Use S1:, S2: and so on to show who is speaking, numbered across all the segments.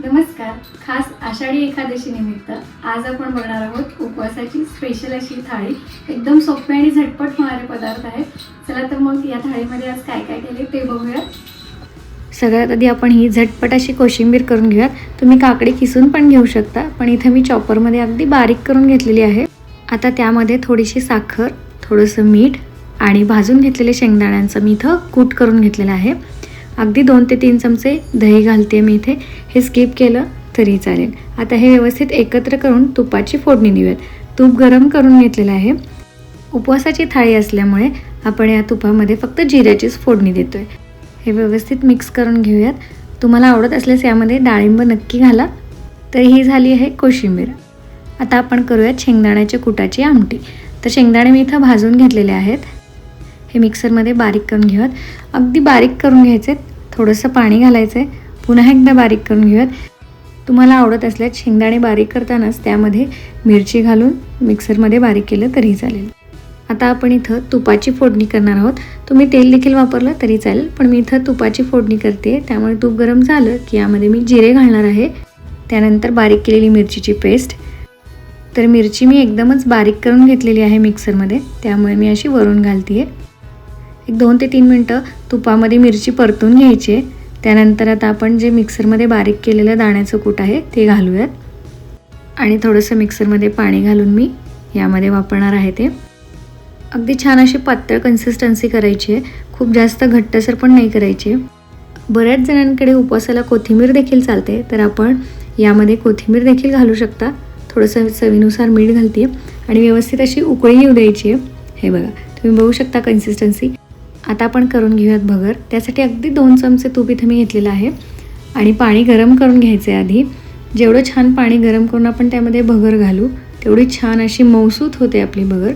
S1: नमस्कार खास आषाढी एकादशी निमित्त आज आपण बघणार आहोत उपवासाची स्पेशल अशी थाळी. एकदम सोपे आणि झटपट होणारे पदार्थ आहेत. चला तर मग या थाळीमध्ये आज काय काय केले ते बघूया
S2: सगळ्यात आधी आपण ही झटपट अशी कोशिंबीर करून घेऊयात. तुम्ही काकडी किसून पण घेऊ शकता पण इथं मी चॉपरमध्ये अगदी बारीक करून घेतलेली आहे. आता त्यामध्ये थोडीशी साखर थोडंसं मीठ आणि भाजून घेतलेले शेंगदाण्यांचं मी इथं कूट करून घेतलेलं आहे. अगदी दोन ते तीन चमचे दही घालते मी इथे. हे स्किप केलं तरी चालेल. आता हे व्यवस्थित एकत्र करून तुपाची फोडणी देऊयात. तूप गरम करून घेतलेलं आहे. उपवासाची थाळी असल्यामुळे आपण या तुपामध्ये फक्त जिऱ्याचीच फोडणी देतोय. हे व्यवस्थित मिक्स करून घेऊयात. तुम्हाला आवडत असल्यास यामध्ये डाळिंब नक्की घाला. तर ही झाली आहे कोशिंबीर. आता आपण करूयात शेंगदाण्याच्या कुटाची आमटी. तर शेंगदाणे मी इथं भाजून घेतलेले आहेत. हे मिक्सरमध्ये बारीक करून घेऊयात. अगदी बारीक करून घ्यायचे. थोडंसं पाणी घालायचं आहे पुन्हा एकदा बारीक करून घेऊयात. तुम्हाला आवडत असल्यास शेंगदाणे बारीक करतानाच त्यामध्ये मिरची घालून मिक्सरमध्ये बारीक केलं तरी चालेल. आता आपण इथं तुपाची फोडणी करणार आहोत. तुम्ही तेल देखील वापरलं तरी चालेल पण मी इथं तुपाची फोडणी करते. त्यामुळे तूप गरम झालं की यामध्ये मी जिरे घालणार आहे. त्यानंतर बारीक केलेली मिरचीची पेस्ट. तर मिरची मी एकदमच बारीक करून घेतलेली आहे मिक्सरमध्ये. त्यामुळे मी अशी वरून घालते आहे एक दोन ते तीन मिनटं तुपामध्ये मिरची परतून घ्यायची आहे. त्यानंतर आता आपण जे मिक्सरमध्ये बारीक केलेलं दाण्याचं कूट आहे ते घालूयात. आणि थोडंसं मिक्सरमध्ये पाणी घालून मी यामध्ये वापरणार आहे ते. अगदी छान अशी पातळ कन्सिस्टन्सी करायची आहे. खूप जास्त घट्टसर पण नाही करायची आहे. बऱ्याच जणांकडे उपवासाला कोथिंबीर देखील चालते तर आपण यामध्ये कोथिंबीर देखील घालू शकता. थोडंसं चवीनुसार मीठ घालते. आणि व्यवस्थित अशी उकळी येऊ द्यायची आहे. हे बघा तुम्ही बघू शकता कन्सिस्टन्सी आता आपण करून घेऊयात भगर. त्यासाठी अगदी दोन चमचे तूप इथे मी घेतलेलं आहे. आणि पाणी गरम करून घ्यायचं आहे आधी. जेवढं छान पाणी गरम करून आपण त्यामध्ये भगर घालू तेवढी छान अशी मौसूत होते आपली भगर.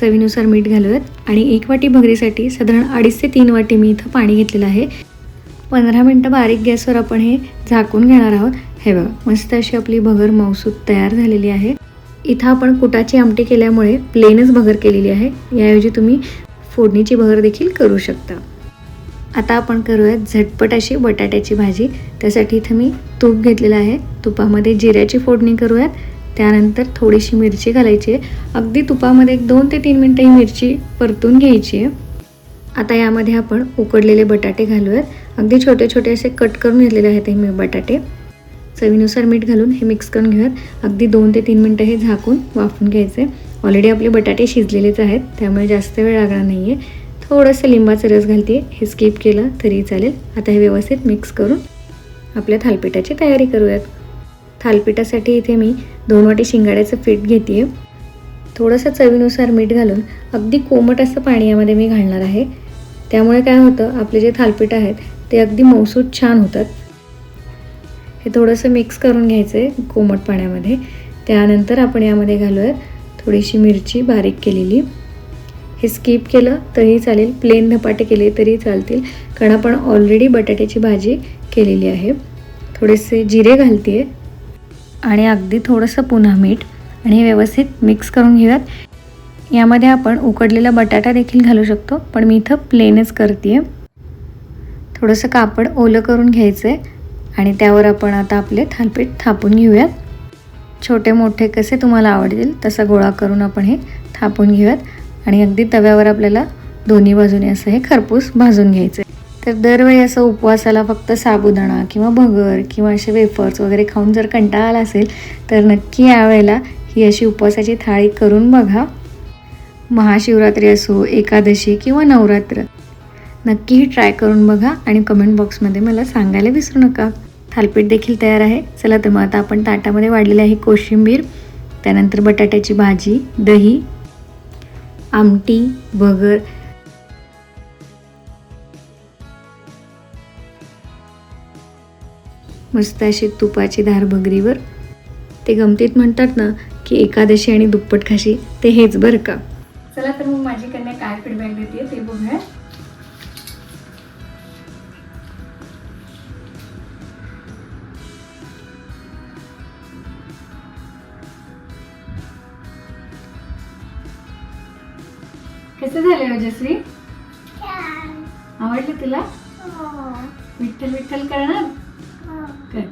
S2: चवीनुसार मीठ घालूयात. आणि एक वाटी भगरीसाठी साधारण अडीच ते तीन वाटी मी इथं पाणी घेतलेलं आहे. पंधरा मिनटं बारीक गॅसवर आपण हे झाकून घेणार आहोत. हे बघा मस्त अशी आपली भगर मौसूत तयार झालेली आहे. इथं आपण कुटाची आमटी केल्यामुळे प्लेनच भगर केलेली आहे. याऐवजी तुम्ही फोडणीची भगर देखील करू शकता. आता आपण करूयात झटपट अशी बटाट्याची भाजी. त्यासाठी इथं मी तूप घेतलेलं आहे. तुपामध्ये जिऱ्याची फोडणी करूयात. त्यानंतर थोडीशी मिरची घालायची आहे. अगदी तुपामध्ये एक दोन ते तीन मिनटं ही मिरची परतून घ्यायची आहे. आता यामध्ये आपण उकडलेले बटाटे घालूयात. अगदी छोटे छोटे असे कट करून घेतलेले आहेत हे मी बटाटे. चवीनुसार मीठ घालून हे मिक्स करून घेऊयात. अगदी दोन ते तीन मिनटं हे झाकून वाफून घ्यायचे. ऑलरेडी आपले बटाटे शिजलेलेच आहेत त्यामुळे जास्त वेळ लागणार नाही आहे थोडंसं लिंबाचा रस घालते हे स्किप केलं तरी चालेल. आता हे व्यवस्थित मिक्स करून आपल्या थालपिठाची तयारी करूयात. थालपिठासाठी इथे मी दोन वाटी शिंगाड्याचं पीठ घेते आहे थोडंसं चवीनुसार मीठ घालून अगदी कोमट असं पाणी यामध्ये मी घालणार आहे. त्यामुळे काय होतं आपले जे थालपीठ आहेत ते अगदी मौसूद छान होतात. हे थोडंसं मिक्स करून घ्यायचं आहे कोमट पाण्यामध्ये. त्यानंतर आपण यामध्ये घालूयात थोडीशी मिरची बारीक केलेली. हे स्किप केलं तरी चालेल. प्लेन धपाटे केले तरी चालतील. कारण आपण ऑलरेडी बटाट्याची भाजी केलेली आहे. थोडेसे जिरे घालते आणि अगदी थोडंसं पुन्हा मीठ. आणि हे व्यवस्थित मिक्स करून घेऊयात. यामध्ये आपण उकडलेला बटाटा देखील घालू शकतो पण मी इथं प्लेनच करते थोडंसं कापड ओलं करून घ्यायचं आहे आणि त्यावर आपण आता आपले थालपीठ थापून घेऊयात. छोटे मोठे कसे तुम्हाला आवडतील तसा गोळा करून आपण हे थापून घेऊयात. आणि अगदी तव्यावर आपल्याला दोन्ही बाजूने असं हे खरपूस भाजून घ्यायचं आहे तर दरवेळी असं उपवासाला फक्त साबुदाणा किंवा भगर किंवा असे वेफर्स वगैरे खाऊन जर कंटाळा आला असेल तर नक्की यावेळेला ही अशी उपवासाची थाळी करून बघा. महाशिवरात्री असो एकादशी किंवा नवरात्र नक्की ही ट्राय करून बघा आणि कमेंट बॉक्समध्ये मला सांगायला विसरू नका. थालपीठ देखील तयार आहे. चला तर मग आता आपण ताटामध्ये वाढलेली आहे कोशिंबीर. त्यानंतर बटाट्याची भाजी दही आमटी भगर मस्त अशी तुपाची धार भगरीवर ते गमतीत म्हणतात ना की एकादशी आणि दुप्पट खाशी ते हेच बरं का?
S1: चला तर मग माझी कन्या काय फीडबॅक देते ते कसे झाले ओजस्वी आवडलं तुला? विठ्ठल विठ्ठल करणार?
S2: काय